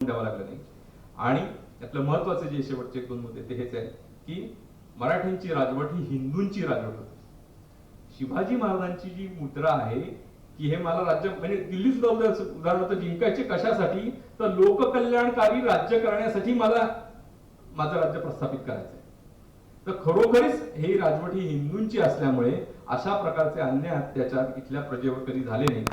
द्यावं लागलं नाही. आणि त्यातलं महत्त्वाचे जे शेवटचे दोन मुद्दे ते हेच आहे की मराठ्यांची राजवट ही हिंदूंची राजवट होती. शिवाजी महाराजांची जी मुद्रा आहे की हे मला राज्य म्हणजे दिल्ली सुद्धा उदाहरणार्थ जिंकायचे कशासाठी तर लोककल्याणकारी राज्य करण्यासाठी मला माझं राज्य प्रस्थापित करायचं आहे तर खरोखरीच ही राजवट ही हिंदूंची असल्यामुळे अशा प्रकारचे अन्य अत्याचार इथल्या प्रजेवर कधी झाले नाही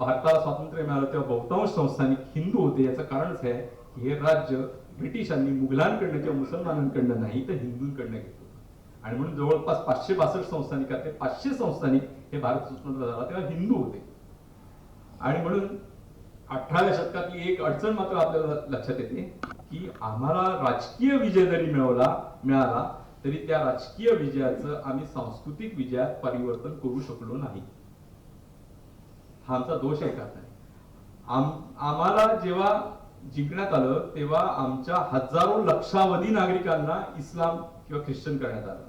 भारताला स्वातंत्र्य मिळालं तेव्हा बहुतांश संस्थानिक हिंदू होते. याचं कारणच आहे की हे राज्य ब्रिटिशांनी मुघलांकडनं किंवा मुसलमानांकडनं नाही तर हिंदूंकडनं घेतलं आणि म्हणून जवळपास पाचशे बासष्ट संस्थानिकातले पाचशे संस्थानिक हे भारत स्वतंत्र झाला तेव्हा हिंदू होते. आणि म्हणून अठराव्या शतकातली एक अडचण मात्र आपल्याला लक्षात येते की आम्हाला राजकीय विजय जरी मिळवला मिळाला तरी त्या राजकीय विजयाचं आम्ही सांस्कृतिक विजयात परिवर्तन करू शकलो नाही. हा आमचा दोष आहे का? नाही आम आम्हाला जेव्हा जिंकण्यात आलं तेव्हा आमच्या हजारो लक्षावधी नागरिकांना इस्लाम किंवा ख्रिश्चन करण्यात आलं.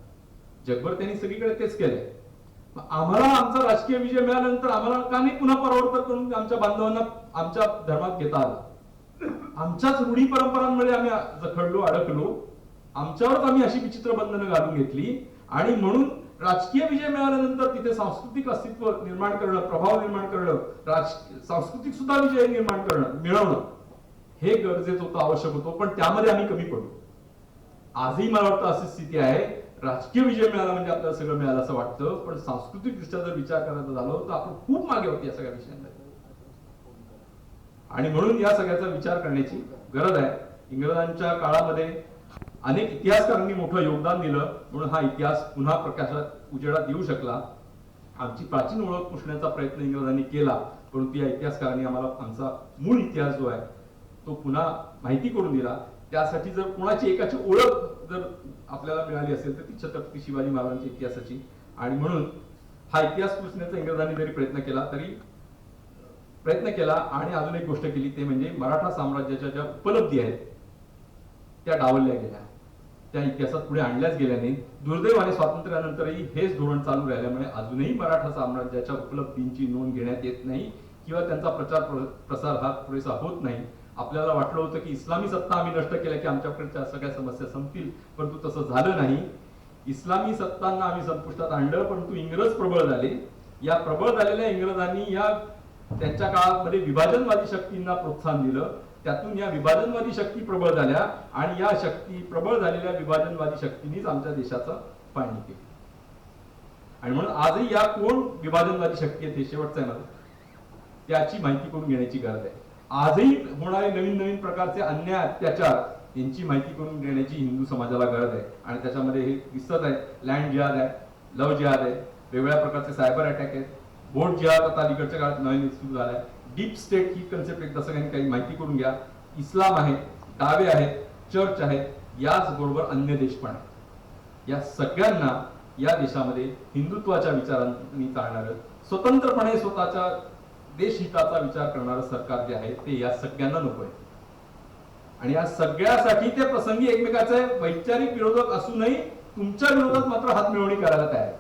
जगभर त्यांनी सगळीकडे तेच केलंय. आम्हाला आमचा राजकीय विजय मिळाल्यानंतर आम्हाला का नाही पुन्हा परावर्तन करून आमच्या बांधवांना आमच्या धर्मात घेता आलं? आमच्याच रूढी परंपरांमध्ये आम्ही जखडलो अडकलो. आमच्यावरच आम्ही अशी विचित्र बंधनं घालून घेतली. आणि म्हणून राजकीय विजय मिळाल्यानंतर तिथे सांस्कृतिक अस्तित्व निर्माण करणं प्रभाव निर्माण करणं राज सांस्कृतिक सुद्धा विजय निर्माण करणं मिळवणं हे गरजेचं होतं आवश्यक होतं. पण त्यामध्ये आम्ही कमी पडलो आजही मला वाटतं अशी स्थिती आहे. राजकीय विजय मिळाला म्हणजे आपल्याला सगळं मिळालं असं वाटतं. पण सांस्कृतिक दृष्ट्या जर विचार करायचा झालं तर आपण खूप मागे होती या सगळ्या विषयांमध्ये. आणि म्हणून या सगळ्याचा विचार करण्याची गरज आहे. इंग्रजांच्या काळामध्ये अनेक इतिहासकारांनी मोठं योगदान दिलं म्हणून हा इतिहास पुन्हा प्रकाशात उजेडात येऊ शकला. आमची प्राचीन ओळख पुसण्याचा प्रयत्न इंग्रजांनी केला परंतु या इतिहासकारांनी आम्हाला आमचा मूळ इतिहास जो आहे तो पुन्हा माहिती करून दिला. त्यासाठी जर कोणाची एकाची ओळख जर आपल्याला मिळाली असेल तर ती छत्रपती शिवाजी महाराजांच्या इतिहासाची. आणि म्हणून हा इतिहास पुसण्याचा इंग्रजांनी जरी प्रयत्न केला तरी प्रयत्न केला. आणि अजून एक गोष्ट केली ते म्हणजे मराठा साम्राज्याच्या ज्या उपलब्धी आहेत त्या डावलल्या गेल्या. त्या इतिहासात पुढे आणल्याच गेल्या नाही दुर्दैवाने स्वातंत्र्यानंतरही हेच धोरण चालू राहिल्यामुळे अजूनही मराठा साम्राज्याच्या उपलब्धींची नोंद घेण्यात येत नाही किंवा त्यांचा प्रचार प्रसार हा पुरेसा होत नाही. आपल्याला वाटलं होतं की इस्लामी सत्ता आम्ही नष्ट केल्या की आमच्याकडच्या सगळ्या समस्या संपतील परंतु तसं झालं नाही. इस्लामी सत्तांना आम्ही संपुष्टात आणलं परंतु इंग्रज प्रबळ झाले. या प्रबळ झालेल्या इंग्रजांनी या त्यांच्या काळामध्ये विभाजनवादी शक्तींना प्रोत्साहन दिलं. त्यातून या विभाजनवादी शक्ती प्रबळ झाल्या आणि या शक्ती प्रबळ झालेल्या विभाजनवादी शक्तींनीच आमच्या देशाचा पाणी केली आणि म्हणून आजही या कोण विभाजनवादी शक्ती आहे ते शेवटचं आहे मला त्याची माहिती करून घेण्याची गरज आहे. आजही होणारे नवीन नवीन प्रकारचे अन्याय अत्याचार यांची माहिती करून घेण्याची हिंदू समाजाला गरज आहे. आणि त्याच्यामध्ये हे दिसत आहे लँड जिहाद आहे लव जिहाद आहे वेगवेगळ्या प्रकारचे सायबर अटॅक आहेत. बोट जिहाद आता अलीकडच्या काळात नवीन सुरू झाला आहे डीप स्टेट ही कन्सेप्ट एकदा सगळ्यांनी काही माहिती करून घ्या. इस्लाम आहे दावे आहेत चर्च आहे याच बरोबर अन्य देश पण आहेत. या सगळ्यांना या देशामध्ये हिंदुत्वाच्या विचारांनी चालणारं स्वतंत्रपणे स्वतःच्या देशहिताचा विचार करणारं सरकार जे आहे ते या सगळ्यांना नको आहे. आणि या सगळ्यासाठी ते प्रसंगी एकमेकाचे वैचारिक विरोधक असूनही तुमच्या विरोधात मात्र हात मिळवणी करायला तयार आहेत.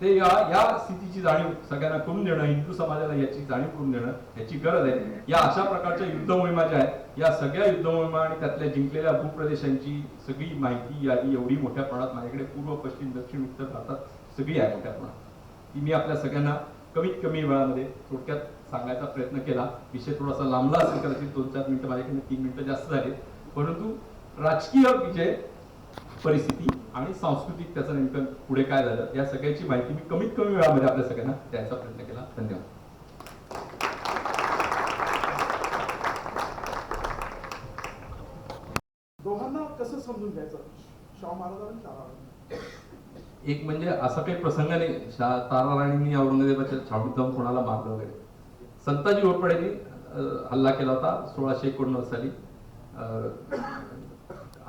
ते या या स्थितीची जाणीव सगळ्यांना करून देणं हिंदू समाजाला याची जाणीव करून देणं याची गरज आहे. या अशा प्रकारच्या युद्ध मोहिमा ज्या आहेत. या सगळ्या युद्ध मोहिमा आणि त्यातल्या जिंकलेल्या भूप्रदेशांची सगळी माहिती यादी एवढी मोठ्या प्रमाणात माझ्याकडे पूर्व पश्चिम दक्षिण उत्तर भारतात सगळी आहे मोठ्या प्रमाणात. ती मी आपल्या सगळ्यांना कमीत कमी वेळामध्ये थोडक्यात सांगायचा प्रयत्न केला. विषय थोडासा लांबला असेल कदाचित दोन चार मिनिटं माझ्याकडे तीन मिनिटं जास्त झाले. परंतु राजकीय विजय परिस्थिती आणि सांस्कृतिक त्याचं नेमकं पुढे काय झालं या सगळ्याची माहिती मी कमीत कमी वेळामध्ये आपल्या सगळ्यांना द्यायचा प्रयत्न केला. धन्यवाद. दोघांना कसं समजून घ्यायचं? शाहू एक म्हणजे असा काही प्रसंग नाही. शा- ताराराणींनी औरंगजेबाच्या छावणीत जाऊन कोणाला मारलं वगैरे. संताजी घोरपडेंनी हल्ला केला होता सोळाशे एकोणनव्वद साली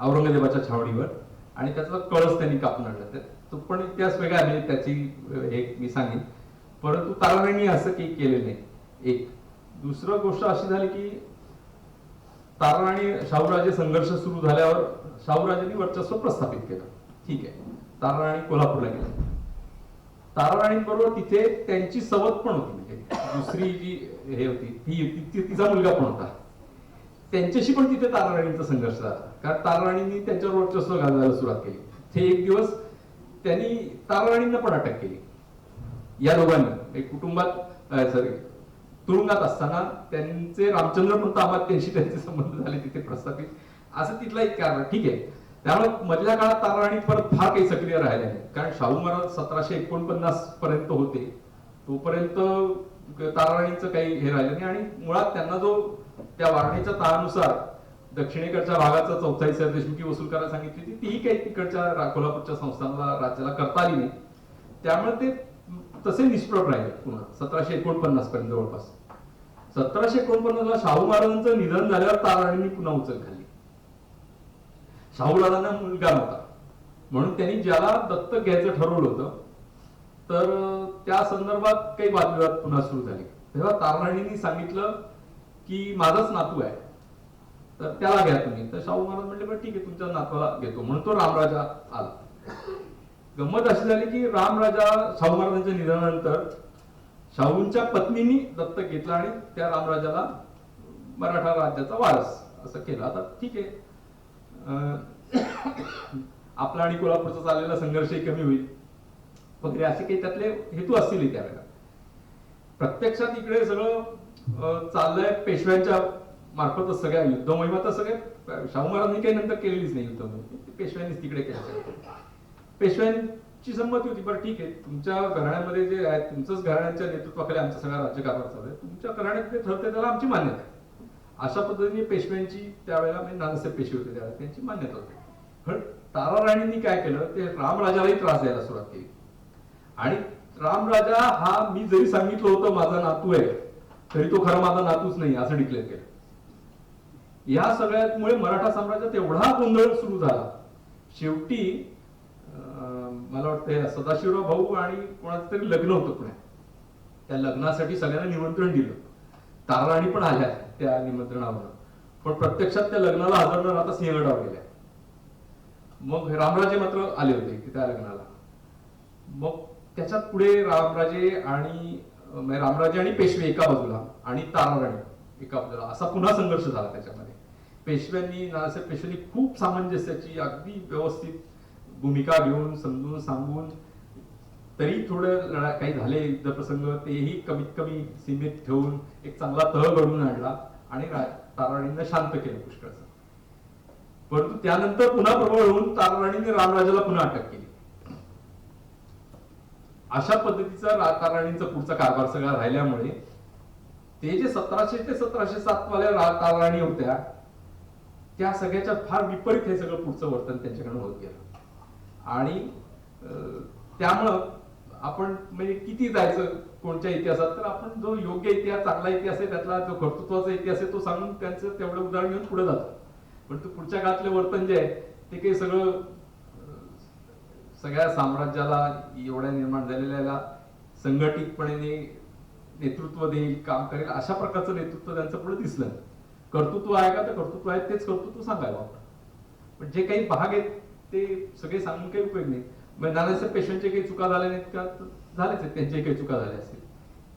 औरंगजेबाच्या छावणीवर. आणि त्याचा कळस त्यांनी कापून आणला. तो पण इतिहास वेगळा आहे म्हणजे त्याची हे मी सांगेन. परंतु ताराराणी असं काही केलं नाही. एक दुसरं गोष्ट अशी झाली की ताराराणी शाहूराजे संघर्ष सुरू झाल्यावर शाहूराजांनी वर्चस्व प्रस्थापित केलं. ठीक आहे. ताराराणी कोल्हापूरला गेल्या ताराराणींबरोबर तिथे त्यांची सवत पण होती. म्हणजे दुसरी जी हे होती ती- तिचा मुलगा पण होता. त्यांच्याशी पण तिथे ताराराणींचा संघर्ष झाला. कारण ताराराणींनी त्यांच्यावर वर्चस्व घालायला सुरुवात केली. ते एक दिवस त्यांनी ताराराणींना पण अटक केली. या दोघांनी. एक कुटुंबात सॉरी तुरुंगात असताना त्यांचे रामचंद्र पण पंत त्यांशी त्यांचे संबंध झाले तिथे प्रस्थापित. असं तिथला एक कारण. ठीक आहे. त्यामुळे मधल्या काळात ताराराणी परत फार काही सक्रिय राहिले नाही. कारण शाहू महाराज सतराशे एकोणपन्नास पर्यंत होते. तोपर्यंत ताराराणीचं काही हे राहिलं नाही. आणि मुळात त्यांना जो त्या वारणीच्या तहानुसार दक्षिणेकडच्या भागाचा चौथाई हिस्सा देशमुखी वसूल करायला सांगितली होती. तीही काही तिकडच्या कोल्हापूरच्या संस्थांना राज्याला करता आली नाही. त्यामुळे ते तसे निष्प्रभ राहिले पुन्हा. सतराशे एकोणपन्नास पर्यंत जवळपास. सतराशे एकोणपन्नासला शाहू महाराजांचं निधन झाल्यावर ताराणींनी पुन्हा उचल खाल्ली. शाहूलाजांना मुलगा नव्हता. म्हणून त्यांनी ज्याला दत्तक घ्यायचं ठरवलं होतं तर त्या संदर्भात काही वादविवाद पुन्हा सुरू झाले. तेव्हा ताराणींनी सांगितलं की माझाच नातू आहे. तर त्याला घ्या तुम्ही. तर शाहू महाराज म्हणले बरं ठीक आहे तुमच्या नातवाला घेतो. म्हणून तो रामराजा आला. गंमत अशी झाली की रामराजा शाहू महाराजांच्या निधनानंतर शाहूंच्या पत्नीनी दत्तक घेतला आणि त्या रामराजाला मराठा राज्याचा वारस असं केलं. आता ठीक आहे. अं, आपला आणि कोल्हापूरचा चाललेला संघर्षही कमी होईल. वगैरे असे काही त्यातले हेतू असतील त्यावेळेला. प्रत्यक्षात इकडे सगळं चाललंय पेशव्यांच्या मार्फत सगळ्या युद्ध मोहिमा तर सगळे शाहू महाराजांनी काही नंतर केलेलीच नाही युद्ध मोहिमा पेशव्यांनीच तिकडे केल्या पेशव्यांची संमती होती बरं ठीक आहे. तुमच्या घराण्यामध्ये जे आहे तुमचंच घराण्याच्या नेतृत्वाखाली आमचा सगळा राज्यकारभार चालू आहे. तुमच्या घराण्यात जे ठरते त्याला आमची मान्यता आहे. अशा पद्धतीने पेशव्यांची त्यावेळेला म्हणजे नानासाहेब पेशवे होते त्यावेळेला त्यांची मान्यता होती. पण ताराराणींनी काय केलं ते रामराजालाही त्रास द्यायला सुरुवात केली. आणि रामराजा हा मी जरी सांगितलं होतं माझा नातू आहे. तरी तो खरा माझा नातूच नाही असं डिक्लेअर केलं. या सगळ्यामुळे मराठा साम्राज्यात एवढा गोंधळ सुरू झाला. शेवटी मला वाटतं सदाशिवराव भाऊ आणि कोणाचं तरी लग्न होतं पुण्यात त्या लग्नासाठी सगळ्यांना निमंत्रण दिलं. ताराणी पण आल्या त्या निमंत्रणावर. पण प्रत्यक्षात त्या लग्नाला हजर न राहता सिंहगडावर गेल्या. मग रामराजे मात्र आले होते त्या लग्नाला. मग त्याच्यात पुढे रामराजे आणि म्हणजे रामराजे आणि पेशवे एका बाजूला आणि ताराराणी एका बाजूला. असा पुन्हा संघर्ष झाला त्याच्यामध्ये. पेशव्यांनी नानासाहेब पेशव्यांनी खूप सामंजस्याची अगदी व्यवस्थित भूमिका घेऊन समजून सांगून तरी थोडं लढा काही झाले युद्ध प्रसंग तेही कमीत कमी सीमेत ठेवून एक चांगला तह घडून आणला आणि रा- ताराराणींना शांत केलं पुष्कळचं परंतु त्यानंतर पुन्हा प्रबळ होऊन ताराराणीने रामराजाला पुन्हा अटक केली. अशा पद्धतीचा राजकारणींचा पुढचा कारभार सगळा राहिल्यामुळे ते जे सतराशे ते सतराशे सात वाल्या राजकारणी होत्या त्या सगळ्याच्या फार विपरीत हे सगळं पुढचं वर्तन त्यांच्याकडनं होत गेलं. आणि त्यामुळं आपण म्हणजे किती जायचं कोणत्या इतिहासात तर आपण जो योग्य इतिहास चांगला इतिहास आहे त्यातला जो कर्तृत्वाचा इतिहास आहे तो सांगून त्यांचं तेवढं उदाहरण घेऊन पुढे जातो. पण तो पुढच्या काळातले वर्तन जे आहे ते काही सगळं सगळ्या साम्राज्याला एवढ्या निर्माण झालेल्या संघटितपणे नेतृत्व देईल काम करेल अशा प्रकारचं नेतृत्व त्यांचं पुढे दिसलं. कर्तृत्व आहे का? तर कर्तृत्व आहे. तेच कर्तृत्व सांगायला आपण पण जे काही भाग आहेत ते सगळे सांगून काही उपयोग नाही. म्हणजे नानासाहेब पेशंटचे काही चुका झाल्या नाहीत का? झालेच आहेत. त्यांचे काही चुका झाल्या असतील.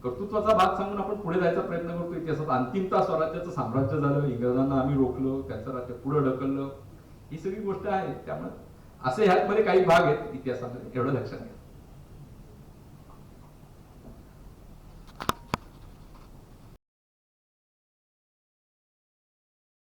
कर्तृत्वाचा भाग सांगून आपण पुढे जायचा प्रयत्न करतो इतिहासात अंतिमता स्वराज्याचं साम्राज्य झालं. इंग्रजांना आम्ही रोखलं. त्यांचं राज्य पुढे ढकललं. ही सगळी गोष्ट आहे. त्यामुळे असे ह्यात मध्ये काही भाग आहेत इतिहासामध्ये एवढं लक्षात घ्या.